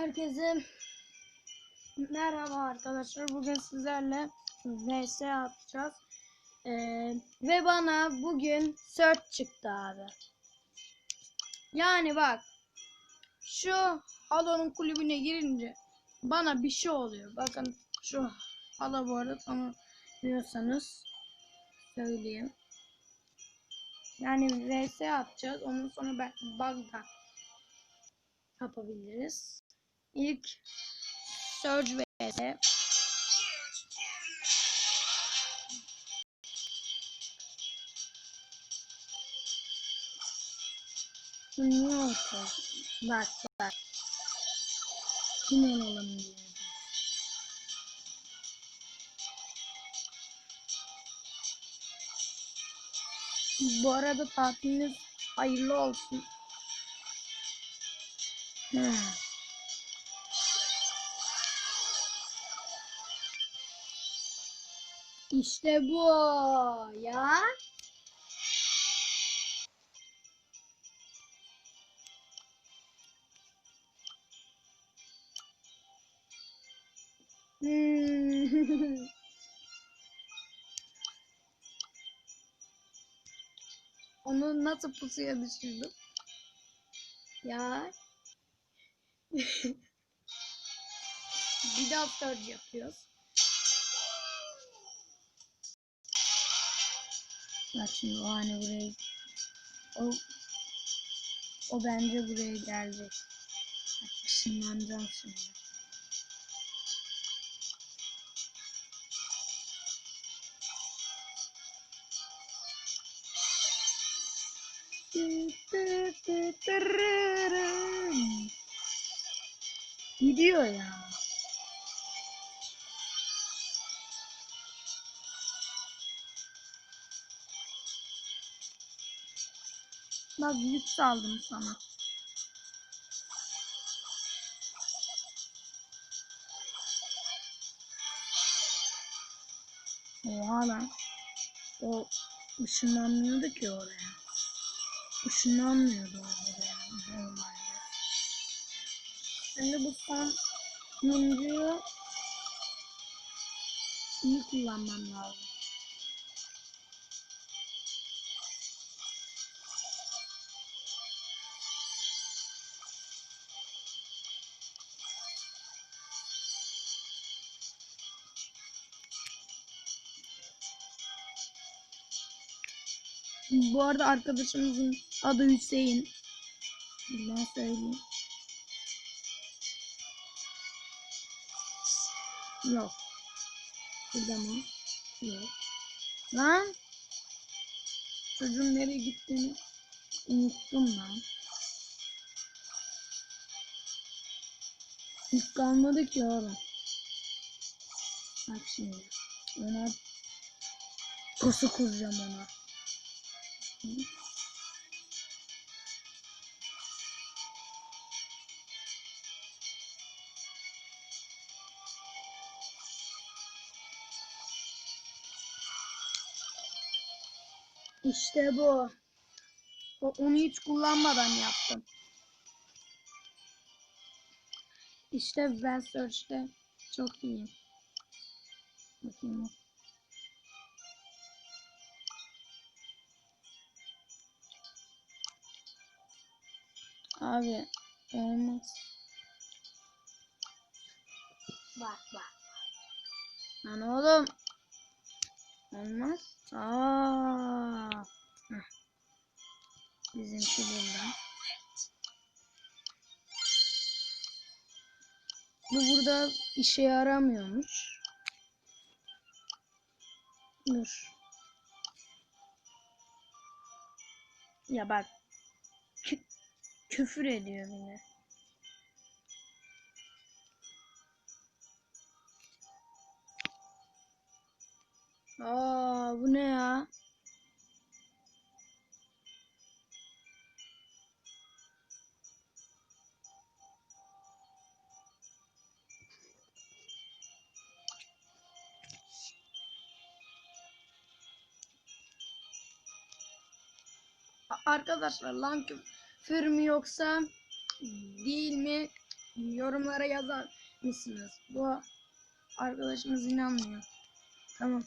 Herkese merhaba arkadaşlar. Bugün sizlerle vs atacağız. Ee, ve bana bugün search çıktı abi. Yani bak şu Halo'nun kulübüne girince bana bir şey oluyor. Bakın şu Halo bu arada tanımıyorsanız söyleyeyim. Yani vs atacağız. Ondan sonra belki bug yapabiliriz. İlk Surge vs. Niye orta? Bak bak. Kim olalım diye. Bu arada tatiliniz hayırlı olsun. Hmm. İşte bu ya. Hmm. Onu nasıl pusuya düşürdüm? Ya. Bir daha surge yapıyoruz. Bak şimdi o hani buraya o o bence buraya gelecek. Bak ışınlanacağım şimdi. Gidiyor ya. Bak yük saldım sana. Oha lan. O ışınlanmıyordu ki oraya. Işınlanmıyordu oraya normalde. Şimdi bu son sonuncuyu iyi kullanmam lazım. Bu arada arkadaşımızın adı Hüseyin. Ben söyleyeyim. Yok. Burada mı? Yok. Lan! Çocuğun nereye gittiğini unuttum lan. Hiç kalmadı ki oğlum. Bak şimdi. Ona pusu kuracağım ona. İşte bu. O, onu hiç kullanmadan yaptım. İşte ben search'te çok iyiyim. Bakayım. Abi olmaz. Bak bak. Lan oğlum. Olmaz. Aa. Heh. Bizimki burada. Bu burada işe yaramıyormuş. Dur. Ya bak. Kü- küfür ediyor bile. Aa bu ne ya? Arkadaşlar lan küfür mü yoksa değil mi Yorumlara yazar mısınız? Bu arkadaşımız inanmıyor. Tamam.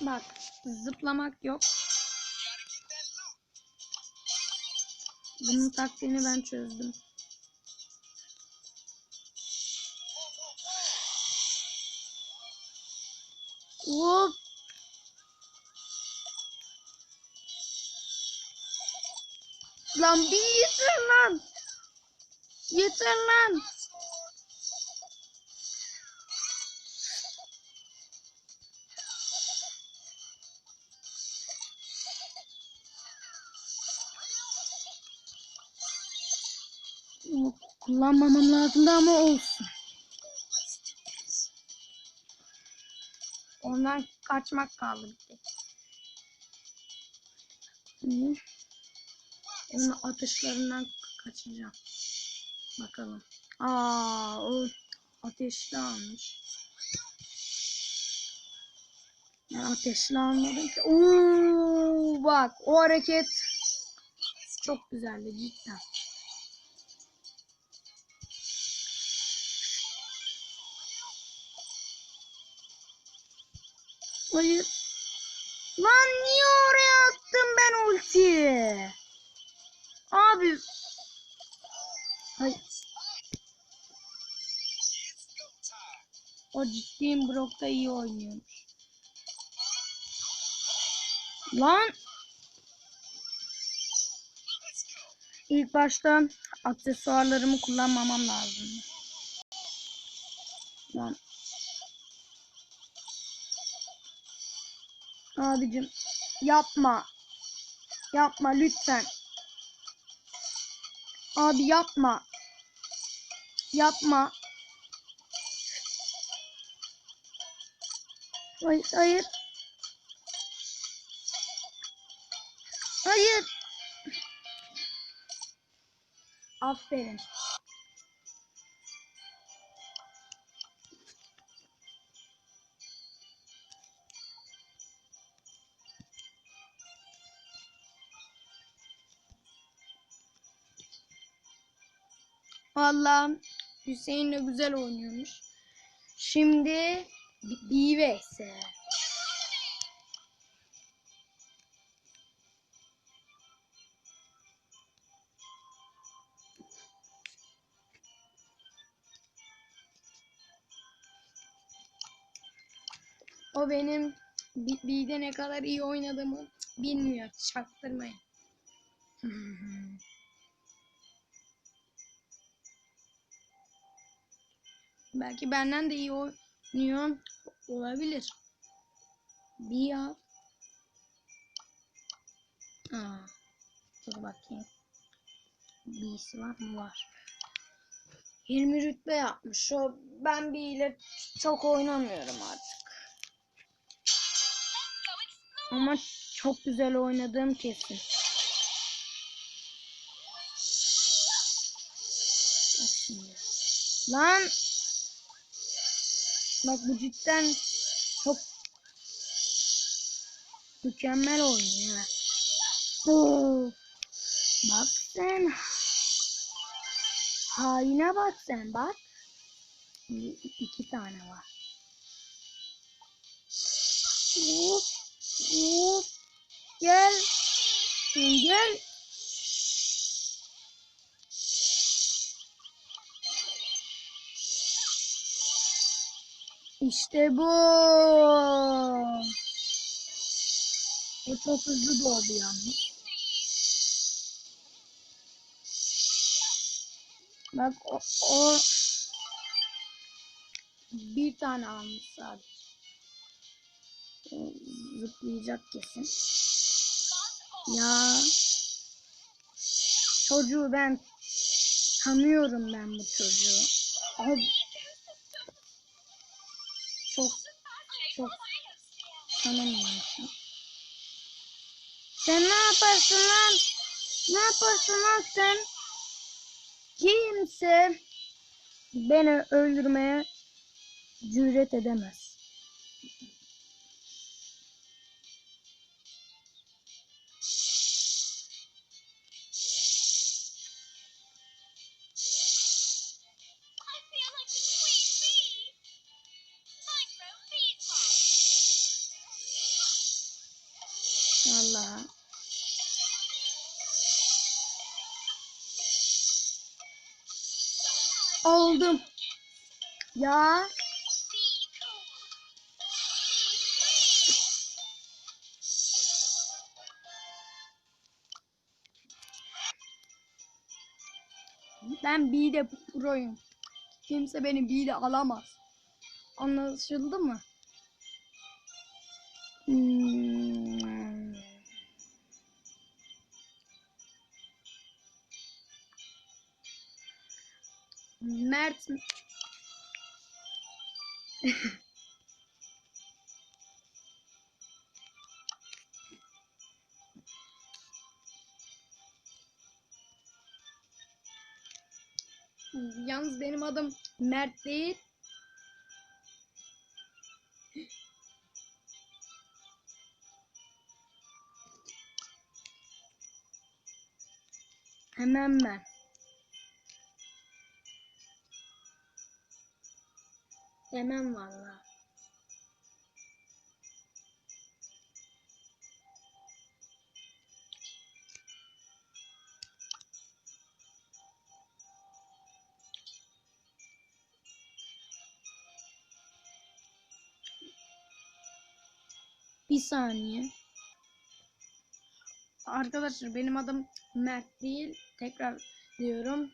Bak zıplamak yok. Bunun taktiğini ben çözdüm. Hop. Lan bir yeter lan. Yeter lan. Kullanmamam lazımdı ama olsun. Ondan kaçmak kaldı bir tek. Onun atışlarından kaçacağım. Bakalım. Aa, o ateşli almış. Ben ateşli almadım ki. Oo, bak o hareket çok güzeldi cidden. Hayır. Lan niye oraya attım ben ultiyi? Abi. Hayır. O ciddiyim Brock'ta iyi oynuyormuş. Lan. İlk başta aksesuarlarımı kullanmamam lazım. Lan. Abicim yapma. Yapma lütfen. Abi yapma. Yapma. Hayır, hayır. Hayır. Aferin. Vallahi Hüseyin de güzel oynuyormuş. Şimdi B vs. O benim B'de ne kadar iyi oynadığımı bilmiyor. Çaktırmayın. Belki benden de iyi oynuyor olabilir. Bir ya. Aa, dur bakayım. Birisi var mı? Var. 20 rütbe yapmış. O ben bir ile çok oynamıyorum artık. Ama çok güzel oynadığım kesin. Lan Bak bu cidden çok mükemmel oynuyor. Oo. Bak sen. Haine bak sen bak. İ- iki tane var. Hop, hop. Gel. Gel. İşte bu. O çok hızlı doğdu yalnız. Bak o, o bir tane almış sadece. Zıplayacak kesin. Ya çocuğu ben tanıyorum ben bu çocuğu. Abi çok tanımıyormuşum. Sen ne yaparsın lan? Ne yaparsın lan sen? Kimse beni öldürmeye cüret edemez. Aldım. Ya. Ben B'de proyum. Kimse beni B'de alamaz. Anlaşıldı mı? Hmm. Mert Yalnız benim adım Mert değil. Hemen ben. Hemen valla. Bir saniye. Arkadaşlar benim adım Mert değil. Tekrar diyorum.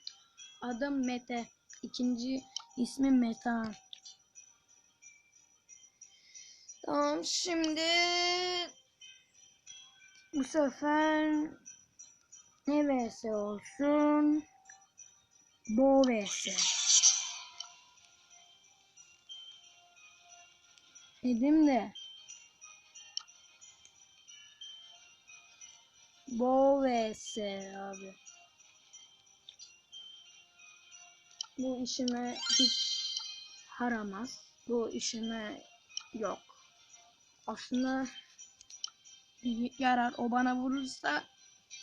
Adım Mete. İkinci ismim Metehan. Tamam şimdi bu sefer ne vs olsun? Bo vs. Dedim de Bo vs abi. Bu işime hiç haramaz. Bu işime yok. Aslında bir yarar. O bana vurursa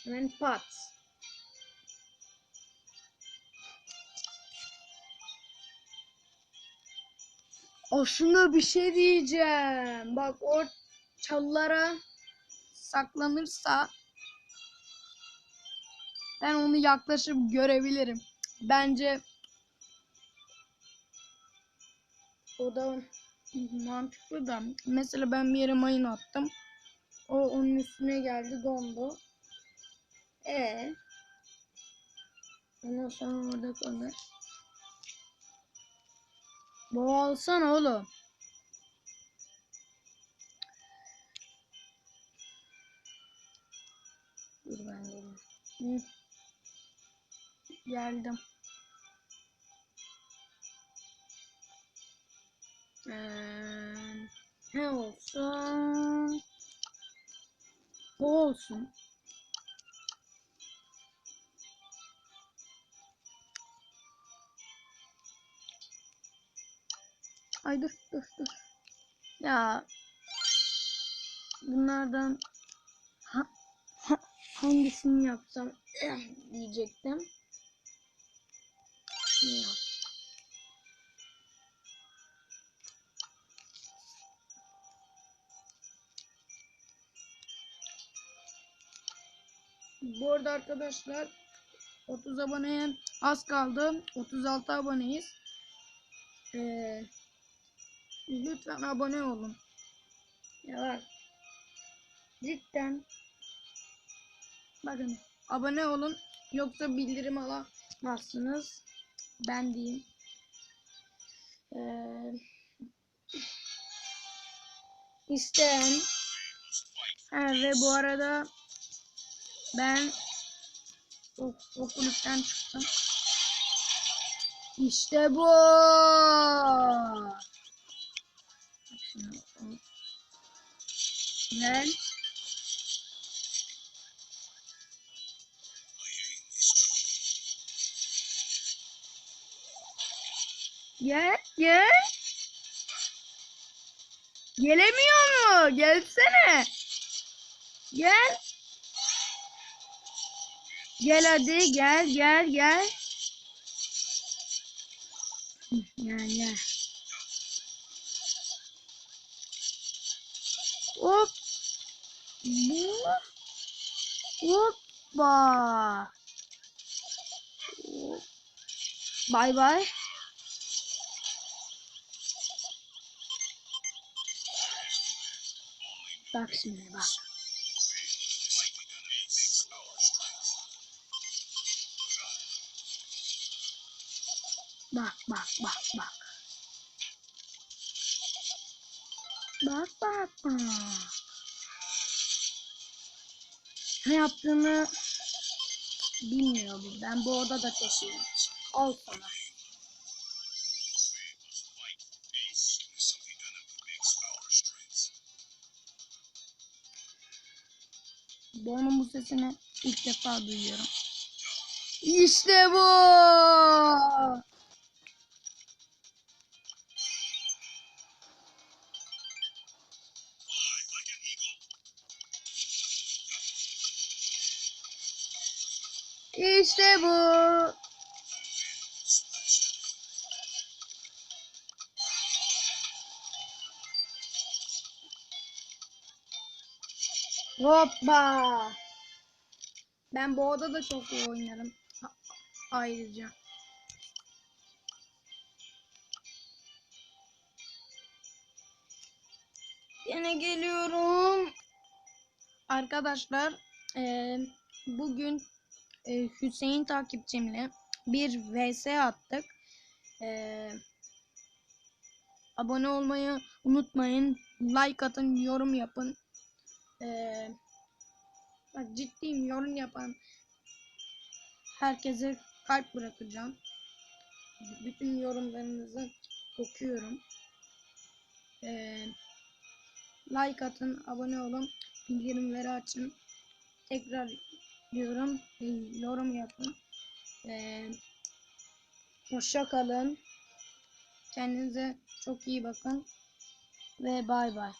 hemen pat. Aslında bir şey diyeceğim. Bak o çalılara saklanırsa ben onu yaklaşıp görebilirim. Bence o da mantıklı da. Mesela ben bir yere mayın attım. O onun üstüne geldi dondu. E Ondan sonra orada kalır. Boğalsana oğlum. Dur ben geleyim. Geldim. Ee, ne olsun? Bu olsun. Ay dur dur dur. Ya bunlardan ha, ha, hangisini yapsam diyecektim. Bu arada arkadaşlar 30 aboneye az kaldı. 36 aboneyiz. Ee, lütfen abone olun. Ya bak. Cidden. Bakın abone olun. Yoksa bildirim alamazsınız. Ben diyeyim. Ee, isteyen ha, ve bu arada ben o, o kulüpten çıktım. İşte bu. Gel. Gel, gel. Gelemiyor mu? Gelsene. Gel. Gel hadi gel gel gel. Gel gel. Hop. Bu. Hoppa. Hop. Bay bay. Bak şimdi bak. Bak bak bak bak. Bak bak bak. Ne yaptığını bilmiyor. Ben bu odada taşıyayım. Al sana. Onun bu sesini ilk defa duyuyorum. İşte bu. İşte bu. Hoppa. Ben bu odada çok iyi oynarım. Ayrıca. Yine geliyorum. Arkadaşlar eee, bugün eee, Hüseyin takipçimle bir vs attık. Eee, abone olmayı unutmayın. Like atın, yorum yapın. Eee, bak ciddiyim yorum yapan herkese kalp bırakacağım. Bütün yorumlarınızı okuyorum. Eee, like atın, abone olun, bildirimleri açın. Tekrar diyorum, yorum yapın. Eee hoşça kalın. Kendinize çok iyi bakın ve bay bay.